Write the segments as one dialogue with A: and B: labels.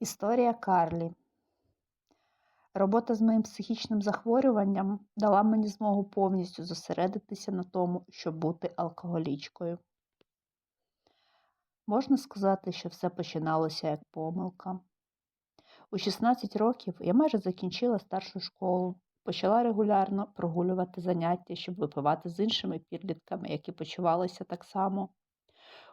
A: Історія Карлі. Робота з моїм психічним захворюванням дала мені змогу повністю зосередитися на тому, щоб бути алкоголічкою. Можна сказати, що все починалося як помилка. У 16 років я майже закінчила старшу школу, почала регулярно прогулювати заняття, щоб випивати з іншими підлітками, які почувалися так само.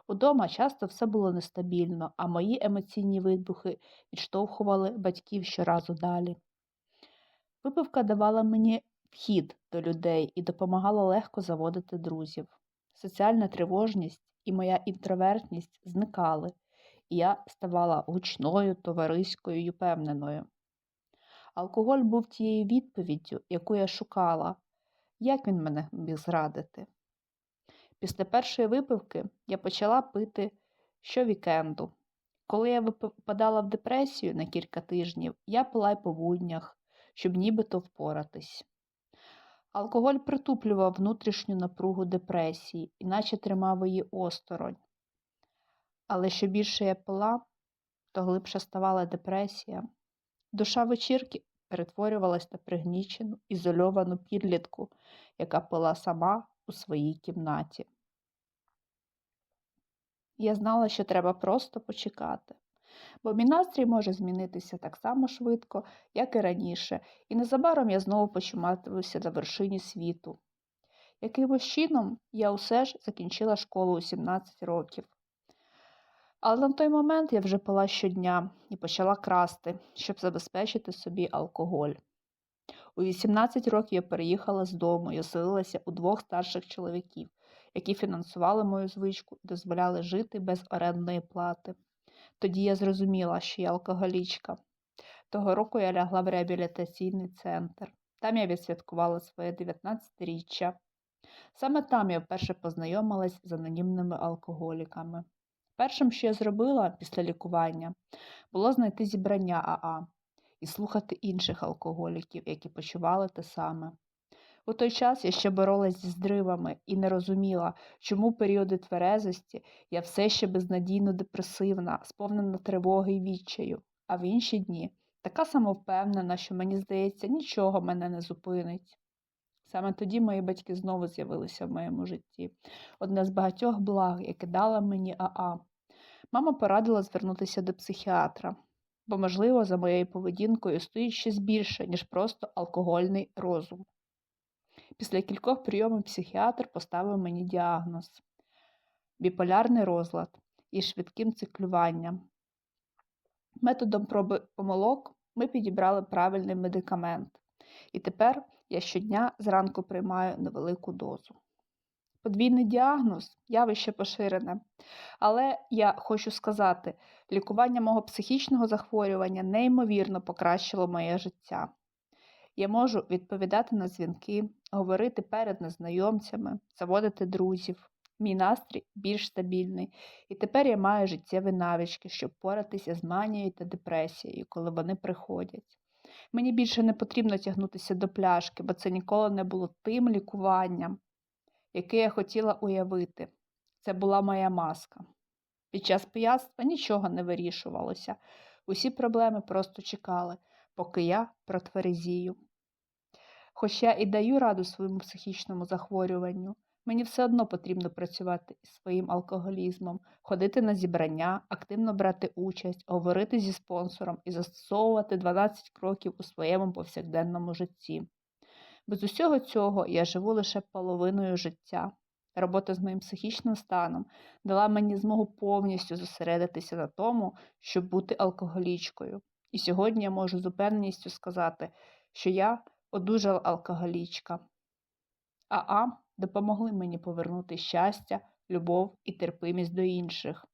A: Удома часто все було нестабільно, а мої емоційні вибухи відштовхували батьків щоразу далі. Випивка давала мені вхід до людей і допомагала легко заводити друзів. Соціальна тривожність і моя інтровертність зникали, і я ставала гучною, товариською й упевненою. Алкоголь був тією відповіддю, яку я шукала. Як він мене міг зрадити? Після першої випивки я почала пити щовікенду. Коли я впадала в депресію на кілька тижнів, я пила й по буднях, щоб нібито впоратись. Алкоголь притуплював внутрішню напругу депресії, іначе тримав її осторонь. Але що більше я пила, то глибше ставала депресія. Душа вечірки перетворювалась на пригнічену, ізольовану підлітку, яка пила сама у своїй кімнаті. Я знала, що треба просто почекати, бо мій настрій може змінитися так само швидко, як і раніше, і незабаром я знову почуватимуся на вершині світу. Якимось чином я усе ж закінчила школу у 17 років. Але на той момент я вже пила щодня і почала красти, щоб забезпечити собі алкоголь. У 18 років я переїхала з дому і оселилася у двох старших чоловіків, які фінансували мою звичку і дозволяли жити без орендної плати. Тоді я зрозуміла, що я алкоголічка. Того року я лягла в реабілітаційний центр. Там я відсвяткувала своє 19-річчя. Саме там я вперше познайомилась з анонімними алкоголіками. Першим, що я зробила після лікування, було знайти зібрання Аа і слухати інших алкоголіків, які почували те саме. У той час я ще боролась зі здривами і не розуміла, чому періоди тверезості я все ще безнадійно депресивна, сповнена тривоги й відчаю, а в інші дні така самовпевнена, що мені здається, нічого мене не зупинить. Саме тоді мої батьки знову з'явилися в моєму житті. Одне з багатьох благ, яке дала мені Аа. Мама порадила звернутися до психіатра, бо, можливо, за моєю поведінкою стоїть щось більше, ніж просто алкогольний розум. Після кількох прийомів психіатр поставив мені діагноз біполярний розлад із швидким циклюванням. Методом проби помилок ми підібрали правильний медикамент, і тепер я щодня зранку приймаю невелику дозу. Подвійний діагноз явище поширене, але я хочу сказати, лікування мого психічного захворювання неймовірно покращило моє життя. Я можу відповідати на дзвінки, говорити перед незнайомцями, заводити друзів. Мій настрій більш стабільний, і тепер я маю життєві навички, щоб поратися з манією та депресією, коли вони приходять. Мені більше не потрібно тягнутися до пляшки, бо це ніколи не було тим лікуванням, яке я хотіла уявити. Це була моя маска. Під час пияцтва нічого не вирішувалося, усі проблеми просто чекали, поки я протверезію. Хоч я і даю раду своєму психічному захворюванню, мені все одно потрібно працювати із своїм алкоголізмом, ходити на зібрання, активно брати участь, говорити зі спонсором і застосовувати 12 кроків у своєму повсякденному житті. Без усього цього я живу лише половиною життя. Робота з моїм психічним станом дала мені змогу повністю зосередитися на тому, щоб бути алкоголічкою. І сьогодні я можу з упевненістю сказати, що я одужала алкоголічка. Аа допомогли мені повернути щастя, любов і терпимість до інших,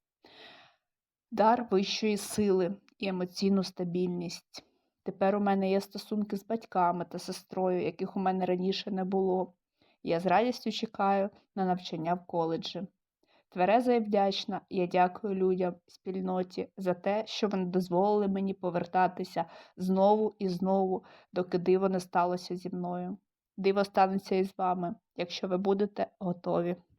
A: дар вищої сили і емоційну стабільність. Тепер у мене є стосунки з батьками та сестрою, яких у мене раніше не було. Я з радістю чекаю на навчання в коледжі. Твереза і вдячна, я дякую людям спільноті за те, що вони дозволили мені повертатися знову і знову, доки диво не сталося зі мною. Диво станеться і з вами, якщо ви будете готові.